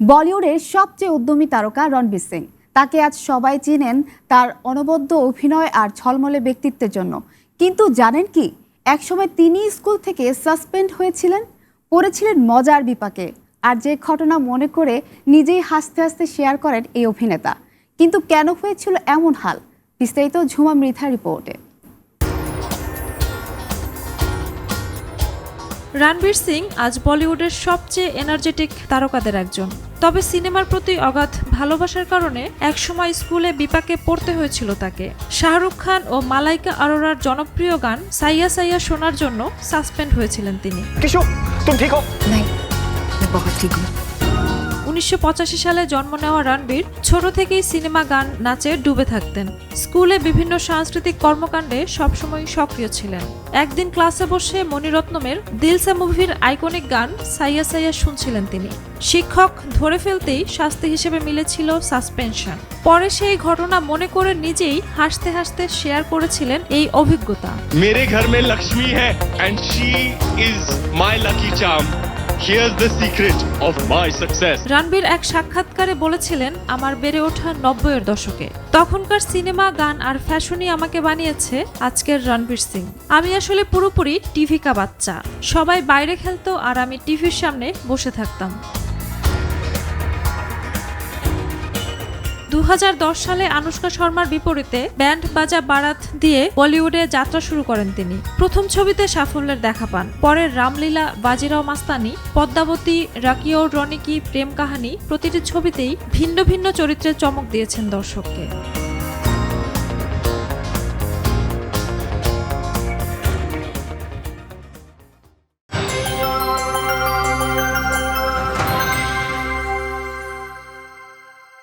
বলিউডের সবচেয়ে উদ্যমী তারকা রণবীর সিং। তাকে আজ সবাই চিনেন তার অনবদ্য অভিনয় আর ঝলমলে ব্যক্তিত্বের জন্য। কিন্তু জানেন কি, একসময় তিনি স্কুল থেকে সাসপেন্ড হয়েছিলেন, পড়েছিলেন মজার বিপাকে, আর যে ঘটনা মনে করে নিজেই হাসতে হাসতে শেয়ার করেন এই অভিনেতা। কিন্তু কেন হয়েছিল এমন হাল? বিস্তারিত ঝুমা মৃধা রিপোর্টে। রণবীর সিং আজ বলিউডের সবচেয়ে এনার্জেটিক তারকাদের একজন। তবে সিনেমার প্রতি অগাধ ভালোবাসার কারণে একসময় স্কুলে বিপাকে পড়তে হয়েছিল তাকে। শাহরুখ খান ও মালাইকা আরোরার জনপ্রিয় গান সাইয়া সাইয়া শোনার জন্য সাসপেন্ড হয়েছিলেন তিনি। তুমি ঠিক হো উনিশশো সালে জন্ম নেওয়া রণবীর ছোট থেকেই সিনেমা, গান, নাচে ডুবে থাকতেন। স্কুলে বিভিন্ন সাংস্কৃতিক কর্মকাণ্ডে সবসময় সক্রিয় ছিলেন। একদিন ক্লাসে বসে মণিরত্নমের দিলসা মুভির আইকনিক গান সাইয়া সাইয়া শুনছিলেন তিনি। শিক্ষক ধরে ফেলতেই শাস্তি হিসেবে মিলেছিল সাসপেনশন। পরে সেই ঘটনা মনে করে নিজেই হাসতে হাসতে শেয়ার করেছিলেন এই অভিজ্ঞতা। মেরে ঘর মে Lakshmi and she is my lucky here's the secret of my success Ranbir এক সাক্ষাৎকারে বলেছিলেন, আমার বেড়ে ওঠা নব্বইয়ের দশকে। তখনকার সিনেমা, গান আর ফ্যাশনই আমাকে বানিয়েছে আজকের রণবীর সিং। আমি আসলে পুরোপুরি টিভিকা বাচ্চা। সবাই বাইরে খেলতো আর আমি টিভির সামনে বসে থাকতাম। দু হাজার দশ সালে আনুষ্কা শর্মার বিপরীতে ব্যান্ড বাজা বারাত দিয়ে বলিউডে যাত্রা শুরু করেন তিনি। প্রথম ছবিতে সাফল্যের দেখা পান। পরে রামলীলা, বাজিরাও মাস্তানি, পদ্মাবতী, রাকিও, রনিকি, প্রেম কাহানি প্রতিটি ছবিতেই ভিন্ন ভিন্ন চরিত্রে চমক দিয়েছেন দর্শককে।